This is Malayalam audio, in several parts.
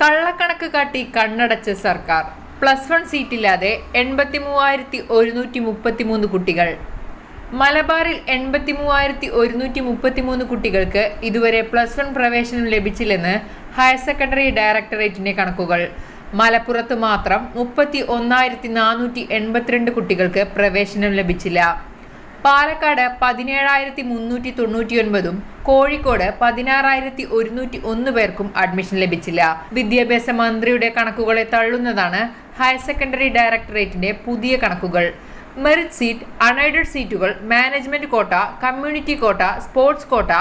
കള്ളക്കണക്ക് കാട്ടി കണ്ണടച്ച സർക്കാർ. പ്ലസ് വൺ സീറ്റില്ലാതെ എൺപത്തി മൂവായിരത്തി ഒരുന്നൂറ്റി മുപ്പത്തി മൂന്ന് കുട്ടികൾ. മലബാറിൽ എൺപത്തി മൂവായിരത്തി ഒരുന്നൂറ്റി മുപ്പത്തി മൂന്ന് കുട്ടികൾക്ക് ഇതുവരെ പ്ലസ് വൺ പ്രവേശനം ലഭിച്ചില്ലെന്ന് ഹയർ സെക്കൻഡറി ഡയറക്ടറേറ്റിന്റെ കണക്കുകൾ. മലപ്പുറത്ത് മാത്രം മുപ്പത്തി ഒന്നായിരത്തി നാനൂറ്റി എൺപത്തിരണ്ട് കുട്ടികൾക്ക് പ്രവേശനം ലഭിച്ചില്ല. പാലക്കാട് പതിനേഴായിരത്തി മുന്നൂറ്റി തൊണ്ണൂറ്റി ഒൻപതും കോഴിക്കോട് പതിനാറായിരത്തി ഒരുന്നൂറ്റി ഒന്ന് പേർക്കും അഡ്മിഷൻ ലഭിച്ചില്ല. വിദ്യാഭ്യാസ മന്ത്രിയുടെ കണക്കുകളെ തള്ളുന്നതാണ് ഹയർ സെക്കൻഡറി ഡയറക്ടറേറ്റിന്റെ പുതിയ കണക്കുകൾ. മെറിറ്റ് സീറ്റ് അൺഎയ്ഡഡ് സീറ്റുകൾ management quota community quota sports quota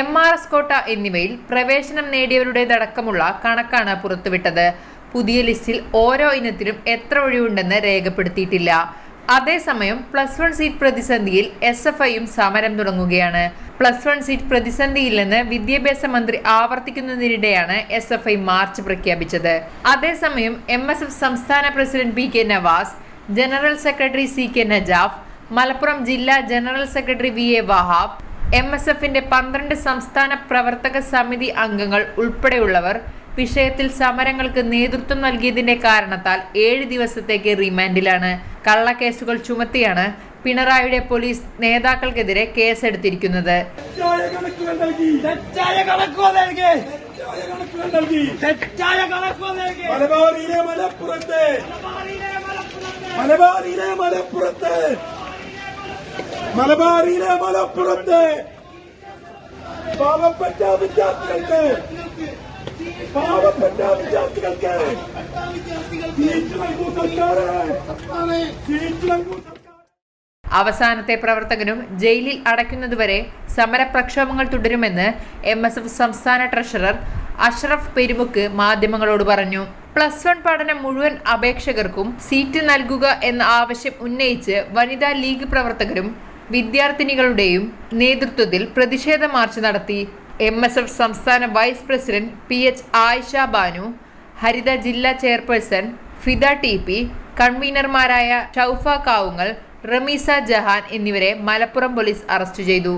M R S quota എന്നിവയിൽ പ്രവേശനം നേടിയവരുടേതടക്കമുള്ള കണക്കാണ് പുറത്തുവിട്ടത്. പുതിയ ലിസ്റ്റിൽ ഓരോ ഇനത്തിലും എത്ര ഒഴിവുണ്ടെന്ന് രേഖപ്പെടുത്തിയിട്ടില്ല. അതേസമയം പ്ലസ് വൺ സീറ്റ് പ്രതിസന്ധിയിൽ എസ് എഫ് ഐയും സമരം തുടങ്ങുകയാണ്. പ്ലസ് വൺ സീറ്റ് പ്രതിസന്ധിയില്ലെന്ന് വിദ്യാഭ്യാസ മന്ത്രി ആവർത്തിക്കുന്നതിനിടെയാണ് എസ് എഫ് ഐ മാർച്ച് പ്രഖ്യാപിച്ചത്. അതേസമയം എം എസ് എഫ് സംസ്ഥാന president P K Navas general secretary C K Najaf Malappuram ജില്ലാ general secretary V A Wahab M S എഫിന്റെ പന്ത്രണ്ട് സംസ്ഥാന പ്രവർത്തക സമിതി അംഗങ്ങൾ ഉൾപ്പെടെയുള്ളവർ വിഷയത്തിൽ സമരങ്ങൾക്ക് നേതൃത്വം നൽകിയതിന്റെ കാരണത്താൽ ഏഴ് ദിവസത്തേക്ക് റിമാൻഡിലാണ്. കള്ളക്കേസുകൾ ചുമത്തിയാണ് പിണറായിയുടെ പോലീസ് നേതാക്കൾക്കെതിരെ കേസെടുത്തിരിക്കുന്നത്. മലബാറിലെ മലപ്പുറത്ത്. പാവപ്പെട്ട വിദ്യാർത്ഥികൾക്ക് അവസാനത്തെ പ്രവർത്തകനും ജയിലിൽ അടയ്ക്കുന്നതുവരെ സമരപ്രക്ഷോഭങ്ങൾ തുടരുമെന്ന് എം എസ് എഫ് സംസ്ഥാന ട്രഷറർ അഷ്റഫ് പെരുമുക്ക് മാധ്യമങ്ങളോട് പറഞ്ഞു. പ്ലസ് വൺ പഠനം മുഴുവൻ അപേക്ഷകർക്കും സീറ്റ് നൽകുക എന്ന ആവശ്യം ഉന്നയിച്ച് വനിതാ ലീഗ് പ്രവർത്തകരും വിദ്യാർത്ഥിനികളുടെയും നേതൃത്വത്തിൽ പ്രതിഷേധ മാർച്ച് നടത്തി. എം എസ് എഫ് സംസ്ഥാന vice president P H Ayisha Banu Haritha ജില്ലാ ചെയർപേഴ്സൺ ഫിദ ടി പി കൺവീനർമാരായ ഷൗഫ കാവുങ്ങൽ റമീസ ജഹാൻ എന്നിവരെ മലപ്പുറം പോലീസ് അറസ്റ്റ് ചെയ്തു.